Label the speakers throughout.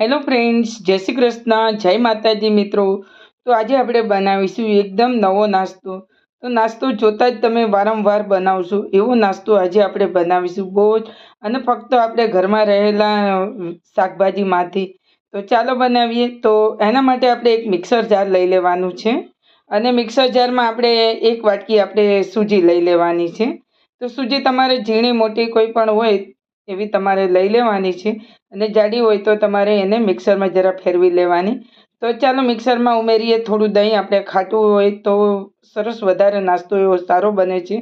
Speaker 1: Hello friends જય શ્રી કૃષ્ણ, જય માતાજી મિત્રો. તો આજે આપણે બનાવીશું એકદમ નવો નાસ્તો. તો નાસ્તો જોતાં જ તમે વારંવાર બનાવશો. એવો નાસ્તો આજે આપણે બનાવીશું બહુ જ અને ફક્ત આપણે ઘરમાં રહેલા શાકભાજીમાંથી. તો ચાલો બનાવીએ. તો એના માટે આપણે એક મિક્સર જાર લઈ લેવાનું છે અને મિક્સર જારમાં આપણે એક વાટકી આપણે સૂજી લઈ લેવાની છે. તો સૂજી તમારે ઝીણી મોટી કોઈ પણ હોય એવી તમારે લઈ લેવાની છે. અને જાડી હોય તો તમારે એને મિક્સરમાં જરા ફેરવી લેવાની. તો ચાલો મિક્સરમાં ઉમેરીએ, થોડું દહીં આપણે ખાટું હોય તો સરસ વધારે નાસ્તો એવો સારો બને છે.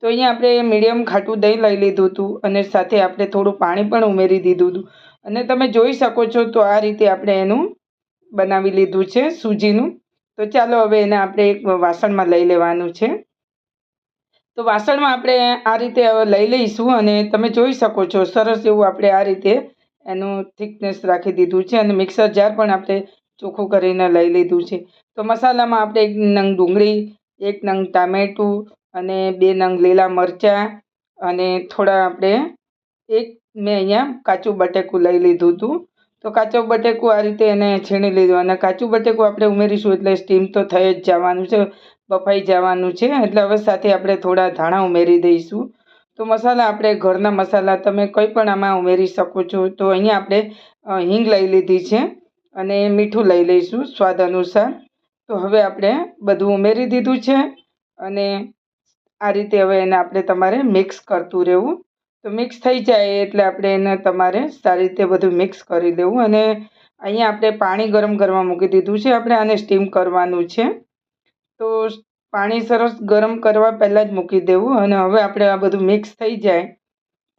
Speaker 1: તો અહીંયા આપણે મીડિયમ ખાટું દહીં લઈ લીધું હતું અને સાથે આપણે થોડું પાણી પણ ઉમેરી દીધું હતું. અને તમે જોઈ શકો છો તો આ રીતે આપણે એનું બનાવી લીધું છે, સૂજીનું. તો ચાલો હવે એને આપણે એક વાસણમાં લઈ લેવાનું છે. તો વાસણમાં આપણે આ રીતે લઈ લઈશું અને તમે જોઈ શકો છો, સરસ એવું આપણે આ રીતે એનું થિકનેસ રાખી દીધું છે અને મિક્સર જાર પણ આપણે ચોખ્ખું કરીને લઈ લીધું છે. તો મસાલામાં આપણે એક નંગ ડુંગળી, એક નંગ ટામેટું અને બે નંગ લીલા મરચાં અને થોડા આપણે એક મેં અહીંયા કાચું બટેકું લઈ લીધું હતું. તો કાચું બટેકું આ રીતે એને છીણી લીધું અને કાચું બટેકું આપણે ઉમેરીશું એટલે સ્ટીમ તો થઈ જ જવાનું છે. બફાઈ જવાનું છે. એટલે હવે સાથે આપણે થોડા ધાણા ઉમેરી દઈશું. તો મસાલા આપણે ઘરના મસાલા તમે કંઈ પણ આમાં ઉમેરી શકો છો. તો અહીંયા આપણે હિંગ લઈ લીધી છે અને મીઠું લઈ લઈશું સ્વાદ અનુસાર. તો હવે આપણે બધું ઉમેરી દીધું છે અને આ રીતે હવે એને આપણે તમારે મિક્સ કરતું રહેવું. તો મિક્સ થઈ જાય એટલે આપણે એને તમારે સારી રીતે બધું મિક્સ કરી દેવું અને અહીંયા આપણે પાણી ગરમ કરવા મૂકી દીધું છે. આપણે આને સ્ટીમ કરવાનું છે. તો પાણી સરસ ગરમ કરવા પહેલાં જ મૂકી દેવું અને હવે આપણે આ બધું મિક્સ થઈ જાય.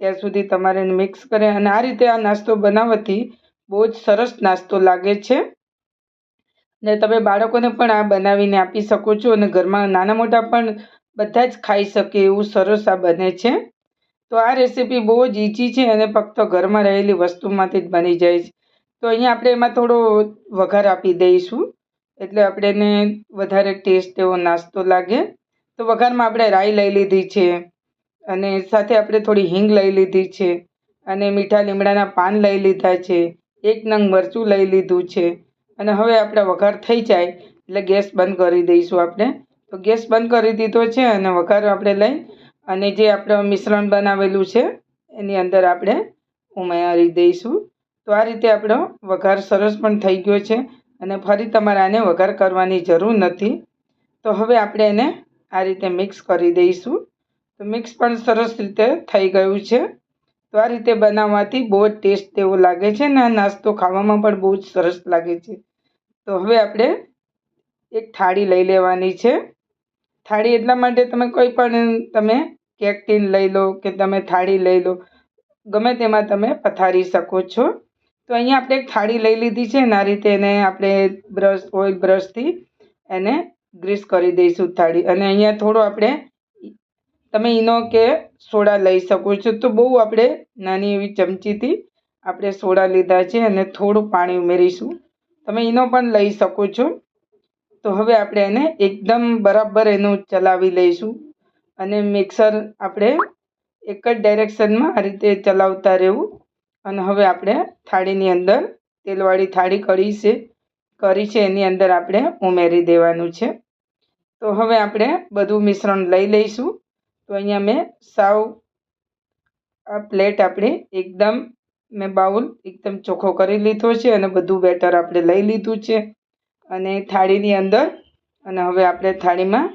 Speaker 1: ત્યાં સુધી તમારે મિક્સ કરે અને આ રીતે આ નાસ્તો બનાવવાથી બહુ જ સરસ નાસ્તો લાગે છે. ને તમે બાળકોને પણ આ બનાવીને આપી શકો છો અને ઘરમાં નાના મોટા પણ બધા જ ખાઈ શકે એવું સરસ આ બને છે. તો આ રેસીપી બહુ જ ઈચી છે અને ફક્ત ઘરમાં રહેલી વસ્તુમાંથી જ બની જાય છે. તો અહીંયા આપણે એમાં થોડો વઘાર આપી દઈશું. એટલે આપણે એને વધારે ટેસ્ટ એવો નાસ્તો લાગે. તો વઘારમાં આપણે રાઈ લઈ લીધી છે અને સાથે આપણે થોડી હિંગ લઈ લીધી છે અને મીઠા લીમડાના પાન લઈ લીધા છે. એક નંગ મરચું લઈ લીધું છે અને હવે આપણે વઘાર થઈ જાય એટલે ગેસ બંધ કરી દઈશું આપણે. તો ગેસ બંધ કરી દીધો છે અને વઘાર આપણે લઈ અને જે આપણે મિશ્રણ બનાવેલું છે એની અંદર આપણે ઉમેરી દઈશું. તો આ રીતે આપણો વઘાર સરસ પણ થઈ ગયો છે. અને ફરી તમારે આને વઘાર કરવાની જરૂર નથી. તો હવે આપણે એને આ રીતે મિક્સ કરી દઈશું. તો મિક્સ પણ સરસ રીતે થઈ ગયું છે. તો આ રીતે બનાવવાથી બહુ જ ટેસ્ટ એવો લાગે છે ને આ નાસ્તો ખાવામાં પણ બહુ જ સરસ લાગે છે. તો હવે આપણે એક થાળી લઈ લેવાની છે. થાળી એટલા માટે તમે કોઈ પણ તમે કેક ટીન લઈ લો કે તમે થાળી લઈ લો. ગમે તેમાં તમે પથારી શકો છો. તો અહીંયા આપણે એક થાળી લઈ લીધી છે ને આ રીતે એને આપણે બ્રશ, ઓઇલ બ્રશથી એને ગ્રીસ કરી દઈશું થાળી. અને અહીંયા થોડો આપણે તમે ઈનો કે સોડા લઈ શકો છો. તો બહુ આપણે નાની એવી ચમચીથી આપણે સોડા લીધા છે અને થોડું પાણી ઉમેરીશું. તમે એનો પણ લઈ શકો છો. તો હવે આપણે એને એકદમ બરાબર એનું ચલાવી લઈશું. અને મિક્સર આપણે એક જ ડાયરેક્શનમાં આ રીતે ચલાવતા રહેવું. અને હવે આપણે થાળીની અંદર તેલવાળી થાળી કરી છે. કરી છે, એની અંદર આપણે ઉમેરી દેવાનું છે. તો હવે આપણે બધું મિશ્રણ લઈ લઈશું. તો અહીંયા મેં સાવ આ પ્લેટ આપણે એકદમ, મેં બાઉલ એકદમ ચોખ્ખો કરી લીધો છે અને બધું બેટર આપણે લઈ લીધું છે. અને થાળીની અંદર, અને હવે આપણે થાળીમાં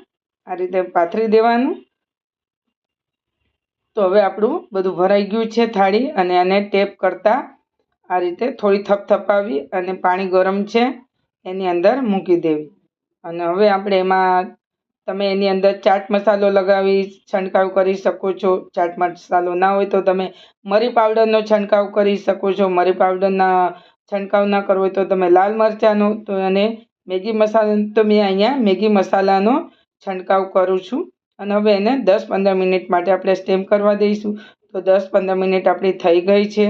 Speaker 1: આ રીતે પાથરી દેવાનું. તો હવે આપણું બધું ભરાઈ ગયું છે થાળી અને આને ટેપ કરતાં આ રીતે થોડી થપથપાવી અને પાણી ગરમ છે એની અંદર મૂકી દેવી. અને હવે આપણે એમાં તમે એની અંદર ચાટ મસાલો લગાવી, છંટકાવ કરી શકો છો. ચાટ મસાલો ના હોય તો તમે મરી પાવડરનો છંટકાવ કરી શકો છો. મરી પાવડરના છંટકાવ ના કરવો હોય તો તમે લાલ મરચાંનો તો અને મેગી મસાલો, તો મેં અહીંયા મેગી મસાલાનો છંટકાવ કરું છું. અને હવે એને દસ પંદર મિનિટ માટે આપણે સ્ટેમ કરવા દઈશું. તો દસ પંદર મિનિટ આપણી થઈ ગઈ છે.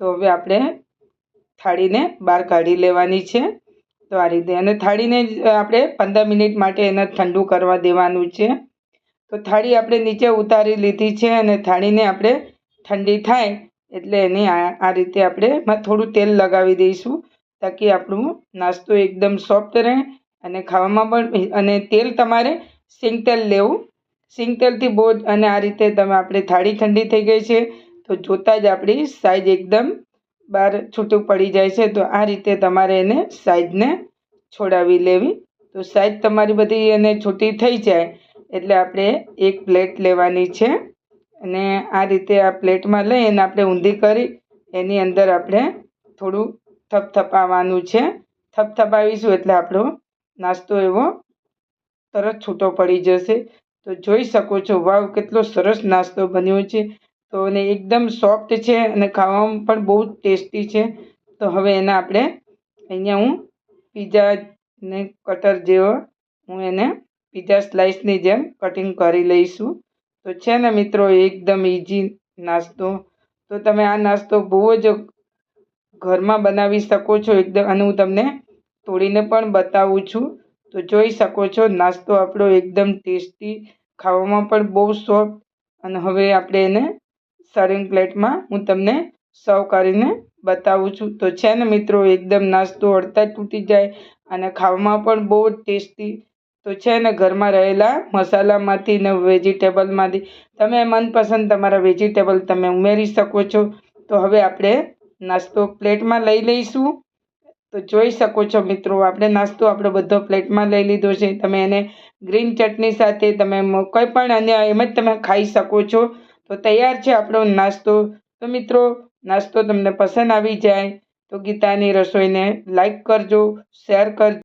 Speaker 1: તો હવે આપણે થાળીને બહાર કાઢી લેવાની છે. તો આ રીતે અને થાળીને આપણે પંદર મિનિટ માટે એને ઠંડુ કરવા દેવાનું છે. તો થાળી આપણે નીચે ઉતારી લીધી છે અને થાળીને આપણે ઠંડી થાય એટલે એની આ રીતે આપણે થોડું તેલ લગાવી દઈશું તાકી આપણું નાસ્તો એકદમ સોફ્ટ રહે અને ખાવામાં પણ, અને તેલ તમારે સિંગ તેલ લેવું સિંગ તેલથી બહુ અને આ રીતે તમે આપણે થાળી ઠંડી થઈ ગઈ છે, તો જોતાં જ આપણી સાઈઝ એકદમ બહાર છૂટું પડી જાય છે, તો આ રીતે તમારે એને સાઈઝને છોડાવી લેવી. તો સાઈઝ તમારી બધી એને છૂટી થઈ જાય, એટલે આપણે એક પ્લેટ લેવાની છે. અને આ રીતે આ પ્લેટમાં લઈ અને આપણે ઊંધી કરી, એની અંદર આપણે થોડું થપથપાવવાનું છે. થપથપાવીશું એટલે આપણો નાસ્તો એવો તરત છૂટો પડી જશે. તો જોઈ શકો છો, વાવ, કેટલો સરસ નાસ્તો બન્યો છે. તો અને એકદમ સોફ્ટ છે અને ખાવામાં પણ બહુ ટેસ્ટી છે. તો હવે એને આપણે અહીંયા હું પીઝા ને કટર જેવો હું એને પીઝા સ્લાઇસની જેમ કટિંગ કરી લઈશું. તો છે ને મિત્રો, એકદમ ઇઝી નાસ્તો. તો તમે આ નાસ્તો બહુ જ ઘરમાં બનાવી શકો છો. એકદમ, અને હું તમને તોડીને પણ બતાવું છું. તો જોઈ શકો છો, નાસ્તો આપણો એકદમ ટેસ્ટી, ખાવામાં પણ બહુ સોફ્ટ અને હવે આપણે એને સર્વિંગ પ્લેટમાં હું તમને સર્વ કરીને બતાવું છું. તો છે ને મિત્રો, એકદમ નાસ્તો અડતા તૂટી જાય અને ખાવામાં પણ બહુ ટેસ્ટી. તો છે ને ઘરમાં રહેલા મસાલામાંથી ને વેજીટેબલમાંથી તમે મનપસંદ તમારા વેજીટેબલ તમે ઉમેરી શકો છો. તો હવે આપણે નાસ્તો પ્લેટમાં લઈ લઈશું. તો જોઈ શકો છો મિત્રો, આપણે નાસ્તો આપણો બધો પ્લેટમાં લઈ લીધો છે. તમે એને ગ્રીન ચટણી સાથે તમે કોઈ પણ અને એમ જ તમે ખાઈ શકો છો. તો તૈયાર છે આપણો નાસ્તો. તો મિત્રો, નાસ્તો તમને પસંદ આવી જાય તો ગીતાની રસોઈને લાઈક કરજો, શેર કરજો.